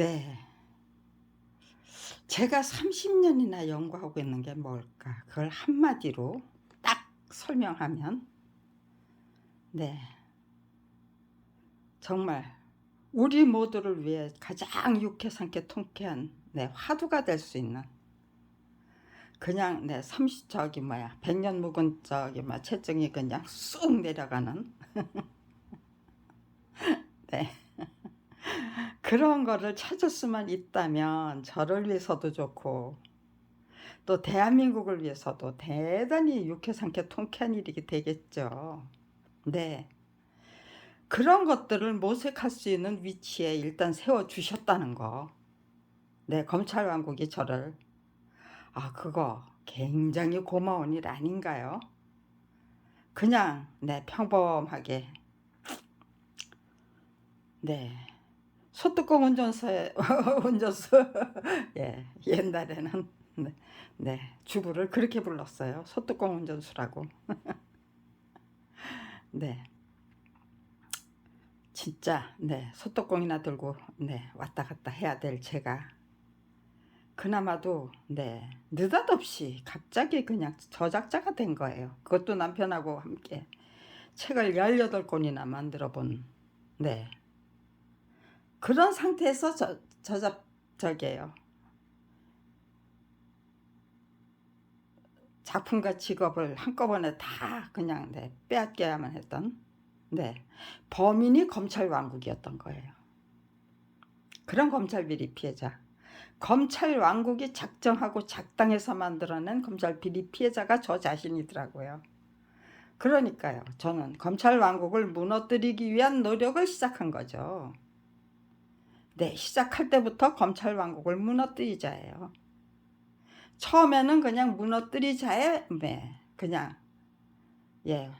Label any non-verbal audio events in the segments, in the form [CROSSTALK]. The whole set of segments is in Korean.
네. 제가 30년이나 연구하고 있는 게 뭘까? 그걸 한마디로 딱 설명하면, 네. 정말 우리 모두를 위해 가장 유쾌상쾌 통쾌한 네, 화두가 될 수 있는 그냥 네, 30 저기 뭐야 100년 묵은 저기 뭐 체증이 그냥 쑥 내려가는 [LAUGHS] 네. 그런 거를 찾을 수만 있다면 저를 위해서도 좋고 또 대한민국을 위해서도 대단히 유쾌상쾌 통쾌한 일이 되겠죠. 네. 그런 것들을 모색할 수 있는 위치에 일단 세워 주셨다는 거. 네, 검찰 왕국이 저를 아, 그거 굉장히 고마운 일 아닌가요? 그냥 네, 평범하게 네. 소뚜껑 운전소에 [LAUGHS] 운전수 예, 옛날에는 네, 네, 주부를 그렇게 불렀어요. 소뚜껑 운전수라고. [LAUGHS] 네. 진짜 네 소뚜껑이나 들고 네 왔다 갔다 해야 될 제가 그나마도 네 느닷없이 갑자기 그냥 저작자가 된 거예요. 그것도 남편하고 함께 책을 18권이나 만들어 본 네. 그런 상태에서 저, 저작 저게요. 작품과 직업을 한꺼번에 다 그냥 네, 빼앗겨야만 했던 네 범인이 검찰 왕국이었던 거예요. 그런 검찰 비리 피해자. 검찰 왕국이 작정하고 작당해서 만들어낸 검찰 비리 피해자가 저 자신이더라고요. 그러니까요. 저는 검찰 왕국을 무너뜨리기 위한 노력을 시작한 거죠. 네, 시작할 때부터 검찰 왕국을 무너뜨리자예요. 처음에는 그냥 무너뜨리자에 네, 그냥 예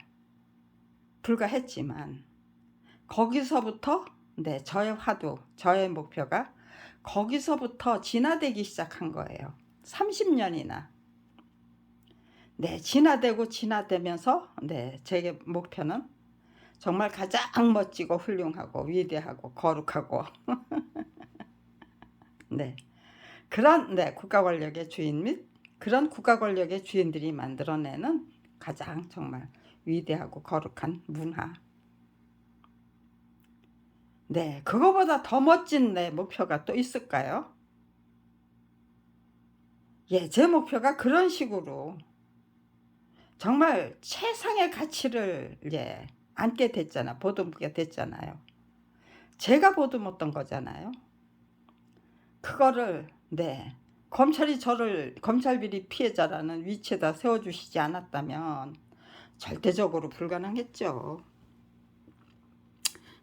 불과했지만 거기서부터 네 저의 화두 저의 목표가 거기서부터 진화되기 시작한 거예요. 30년이나 네 진화되고 진화되면서 네 제 목표는 정말 가장 멋지고 훌륭하고 위대하고 거룩하고 [LAUGHS] 네 그런 네 국가 권력의 주인 및 그런 국가 권력의 주인들이 만들어내는 가장 정말 위대하고 거룩한 문화. 네, 그거보다 더 멋진 내 목표가 또 있을까요? 예, 제 목표가 그런 식으로 정말 최상의 가치를 예, 안게 됐잖아. 보듬게 됐잖아요. 제가 보듬었던 거잖아요. 그거를 네. 검찰이 저를 검찰 비리 피해자라는 위치에다 세워주시지 않았다면 절대적으로 불가능했죠.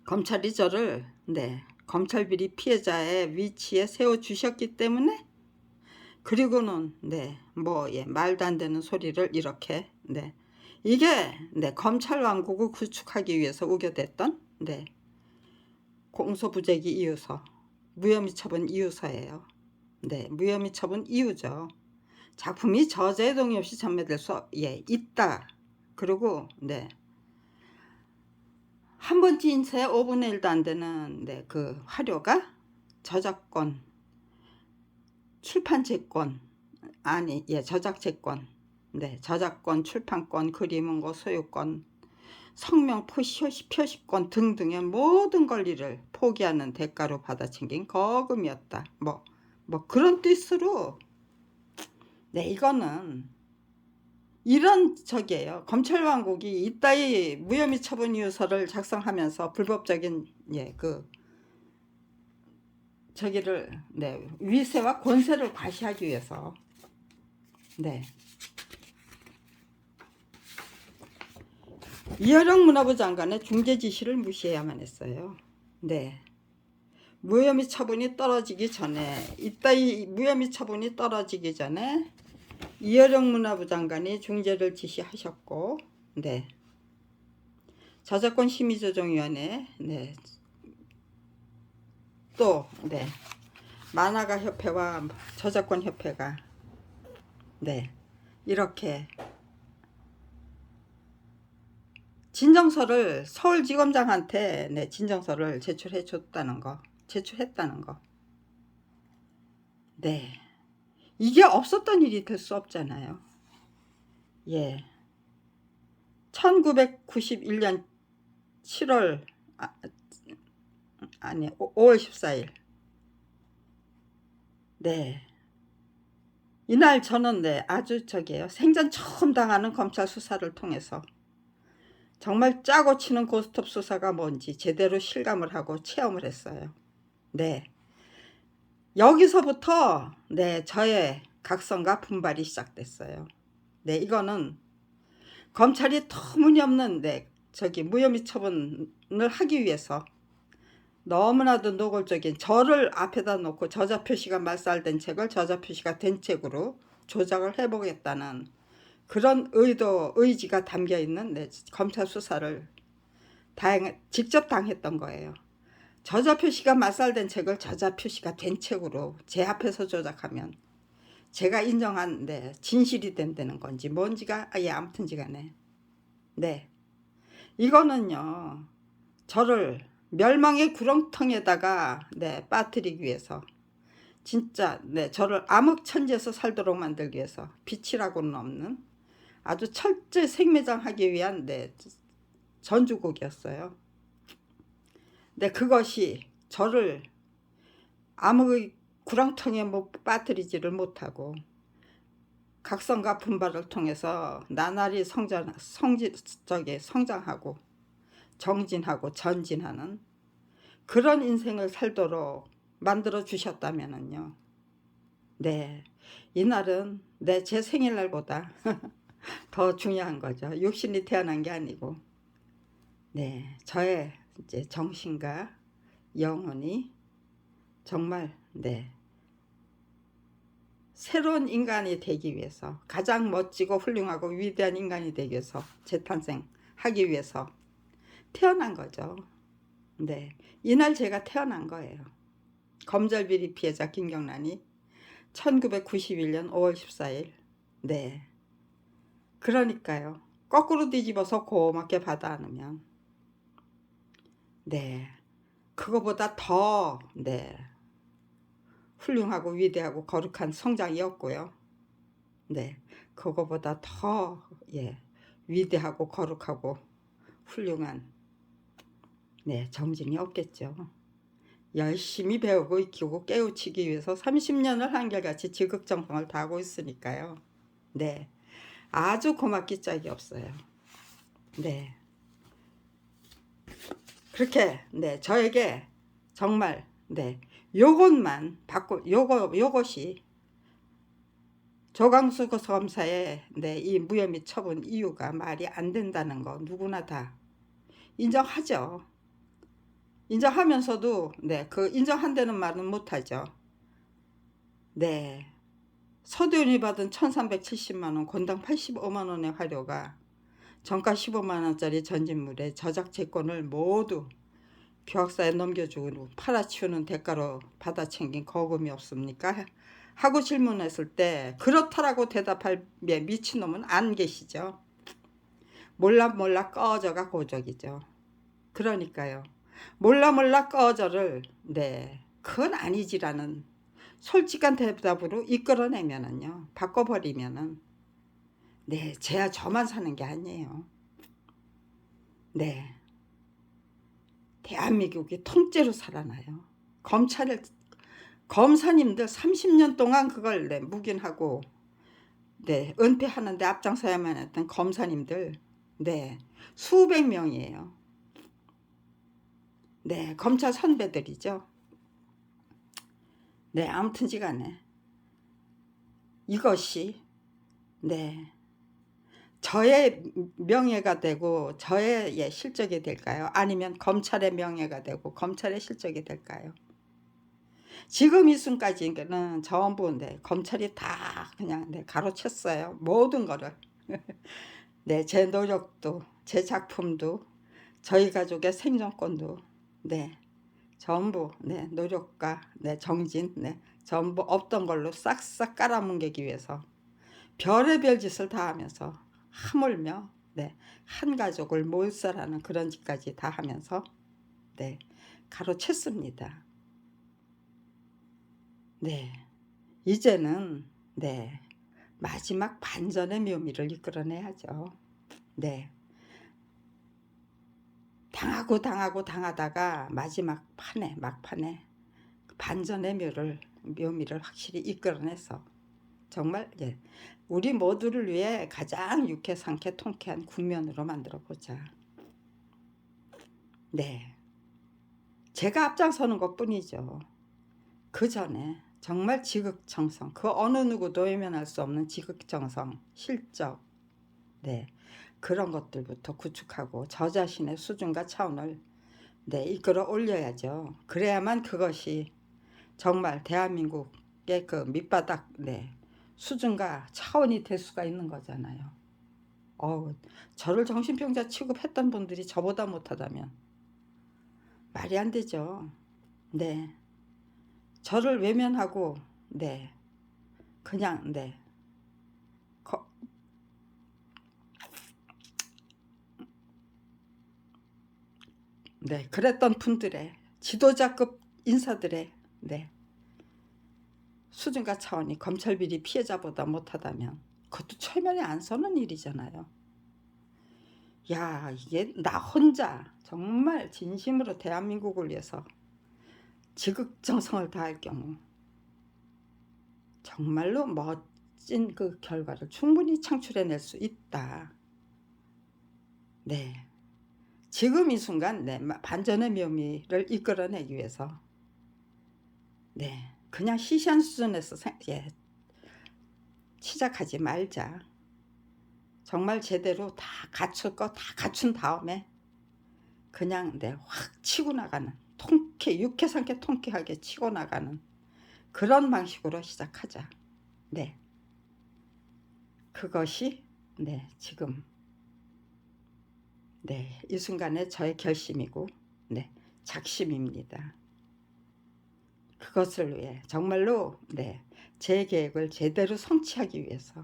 검찰이 저를 네. 검찰 비리 피해자의 위치에 세워주셨기 때문에 그리고는 네뭐 예, 말도 안 되는 소리를 이렇게 네. 이게 네. 검찰 왕국을 구축하기 위해서 우겨댔던 네. 공소부재기 이유서 무혐의 처분 이유서예요. 네, 무혐의 처분 이유죠. 작품이 저자의 동의 없이 전매될 수 예, 있다. 그리고 네. 한 번째 인쇄 5분의 1도 안 되는 네, 그 화료가 저작권, 출판제권, 아니, 예, 저작제권, 네, 저작권, 출판권, 그림 은거 소유권, 성명 표시, 표시권 등등의 모든 권리를 포기하는 대가로 받아 챙긴 거금이었다. 뭐, 뭐 그런 뜻으로 네 이거는 이런 저기예요. 검찰 왕국이 이따위 무혐의 처분 이유서를 작성하면서 불법적인 예 그 저기를 네 위세와 권세를 과시하기 위해서 네 이화영 문화부 장관의 중재 지시를 무시해야만 했어요. 네. 무혐의 처분이 떨어지기 전에 이따이 무혐의 처분이 떨어지기 전에 이여령 문화부 장관이 중재를 지시하셨고 네 저작권 심의 조정 위원회 네. 네또네 만화가 협회와 저작권 협회가 네 이렇게 진정서를 서울지검장한테 네 진정서를 제출해 줬다는 거 제출했다는 거. 네. 이게 없었던 일이 될 수 없잖아요. 예. 1991년 7월 아, 아니 5월 14일 네 이날 저는 네 아주 저기에요 생전 처음 당하는 검찰 수사를 통해서 정말 짜고 치는 고스톱 수사가 뭔지 제대로 실감을 하고 체험을 했어요. 네. 여기서부터 네 저의 각성과 분발이 시작됐어요. 네 이거는 검찰이 터무니없는 네 저기 무혐의 처분을 하기 위해서 너무나도 노골적인 저를 앞에다 놓고 저자 표시가 말살된 책을 저자 표시가 된 책으로 조작을 해보겠다는 그런 의도 의지가 담겨 있는 네, 검찰 수사를 다행 직접 당했던 거예요. 저자 표시가 말살된 책을 저자 표시가 된 책으로 제 앞에서 조작하면 제가 네, 진실이 된다는 건지 뭔지가 아예 아무튼지 간에 네 이거는요 저를 멸망의 구렁텅에다가 네 빠뜨리기 위해서 진짜 네 저를 암흑천지에서 살도록 만들기 위해서 빛이라고는 없는 아주 철저 생매장하기 위한 네 전주곡이었어요. 네 그것이 저를 암흑의 구렁텅이에 뭐 빠뜨리지를 못하고 각성과 분발을 통해서 나날이 성장 성지 저기 성장하고 정진하고 전진하는 그런 인생을 살도록 만들어 주셨다면은요. 네. 이날은 내 제 생일날보다 [LAUGHS] [LAUGHS] 더 중요한 거죠. 육신이 태어난 게 아니고. 네. 저의 이제 정신과 영혼이 정말 네. 새로운 인간이 되기 위해서 가장 멋지고 훌륭하고 위대한 인간이 되기 위해서 재탄생하기 위해서 태어난 거죠. 네. 이날 제가 태어난 거예요. 검절 비리 피해자 김경란이 1991년 5월 14일. 네. 그러니까요. 거꾸로 뒤집어서 고맙게 받아 안으면 네. 그거보다 더 네. 훌륭하고 위대하고 거룩한 성장이었고요. 네. 그거보다 더 예. 위대하고 거룩하고 훌륭한 네, 정진이 없겠죠. 열심히 배우고 익히고 깨우치기 위해서 30년을 한결같이 지극정성을 다하고 있으니까요. 네. 아주 고맙기 짝이 없어요. 네. 그렇게 네, 저에게 정말 네. 요것만 받고 요거 요것이 조강수 검사의 네, 이 무혐의 처분 이유가 말이 안 된다는 거 누구나 다 인정하죠. 인정하면서도 네, 그 인정한다는 말은 못하죠. 네. 서대원이 받은 1370만원, 권당 85만원의 화료가 정가 15만원짜리 전진물에 저작 채권을 모두 교학사에 넘겨주고 팔아치우는 대가로 받아 챙긴 거금이 없습니까? 하고 질문했을 때 그렇다라고 대답할 미친놈은 안 계시죠. 몰라 몰라 꺼져가 고적이죠. 그러니까요. 몰라 몰라 꺼져를 네 그건 아니지라는 솔직한 대답으로 이끌어내면은요 바꿔버리면은 네 제야 저만 사는 게 아니에요. 네 대한민국이 통째로 살아나요. 검찰을 검사님들 30년 동안 그걸 네, 묵인하고 네 은폐하는데 앞장서야만 했던 검사님들 네 수백 명이에요. 네, 검찰 선배들이죠. 네, 아무튼지간에 이것이 네 저의 명예가 되고 저의 예, 실적이 될까요? 아니면 검찰의 명예가 되고 검찰의 실적이 될까요? 지금 이 순까지는 전부 네, 검찰이 다 그냥 네, 가로챘어요. 모든 거를. [LAUGHS] 네, 제 노력도, 제 작품도, 저희 가족의 생존권도 네. 전부 네, 노력과 네, 정진 네, 전부 없던 걸로 싹싹 깔아뭉개기 위해서 별의별 짓을 다 하면서 하물며 네, 한 가족을 몰살하는 그런 짓까지 다 하면서 네, 가로챘습니다. 네. 이제는 네 마지막 반전의 묘미를 이끌어내야죠. 네 당하고 당하고 당하다가 마지막 판에 막판에 반전의 묘를 묘미를 확실히 이끌어내서 정말 예, 우리 모두를 위해 가장 유쾌 상쾌 통쾌한 국면으로 만들어 보자. 네. 제가 앞장서는 것 뿐이죠. 그 전에 정말 지극정성, 그 어느 누구도 외면할 수 없는 지극정성, 실적, 네. 그런 것들부터 구축하고 저 자신의 수준과 차원을 네, 이끌어 올려야죠. 그래야만 그것이 정말 대한민국의 그 밑바닥 네, 수준과 차원이 될 수가 있는 거잖아요. 어우, 저를 정신병자 취급했던 분들이 저보다 못하다면 말이 안 되죠. 네. 저를 외면하고 네. 그냥 네. 거, 네, 그랬던 분들의 지도자급 인사들의 네. 수준과 차원이 검찰 비리 피해자보다 못하다면 그것도 최면에 안 서는 일이잖아요. 야, 이게 나 혼자 정말 진심으로 대한민국을 위해서 지극정성을 다할 경우 정말로 멋진 그 결과를 충분히 창출해낼 수 있다. 네. 지금 이 순간 네, 반전의 묘미를 이끌어내기 위해서 네, 그냥 시시한 수준에서 생- 예, 시작하지 말자. 정말 제대로 다 갖출 거 다 갖춘 다음에 그냥 네, 확 치고 나가는 통쾌 유쾌 상쾌 통쾌하게 치고 나가는 그런 방식으로 시작하자. 네. 그것이 네, 지금 네, 이 순간에 저의 결심이고 네, 작심입니다. 그것을 위해 정말로 네, 제 계획을 제대로 성취하기 위해서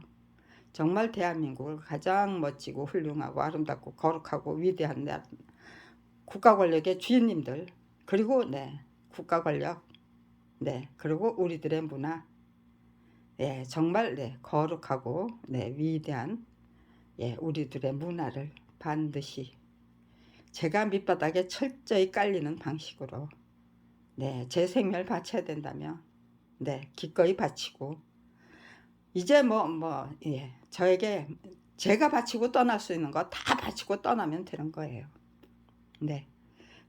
정말 대한민국을 가장 멋지고 훌륭하고 아름답고 거룩하고 위대한 나- 국가 권력의 주인님들 그리고 네 국가 권력 네 그리고 우리들의 문화 예 정말 네 거룩하고 네 위대한 예 우리들의 문화를 반드시 제가 밑바닥에 철저히 깔리는 방식으로 네 제 생명을 바쳐야 된다면 네 기꺼이 바치고 이제 뭐뭐예 저에게 제가 바치고 떠날 수 있는 거 다 바치고 떠나면 되는 거예요. 네.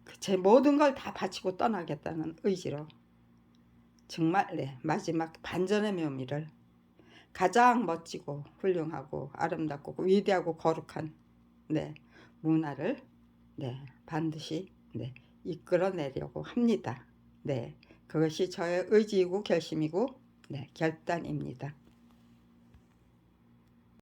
그제 모든 걸 다 바치고 떠나겠다는 의지로 정말 네, 마지막 반전의 묘미를 가장 멋지고 훌륭하고 아름답고 위대하고 거룩한 네, 문화를 네, 반드시 네, 이끌어내려고 합니다. 네, 그것이 저의 의지이고 결심이고 네, 결단입니다.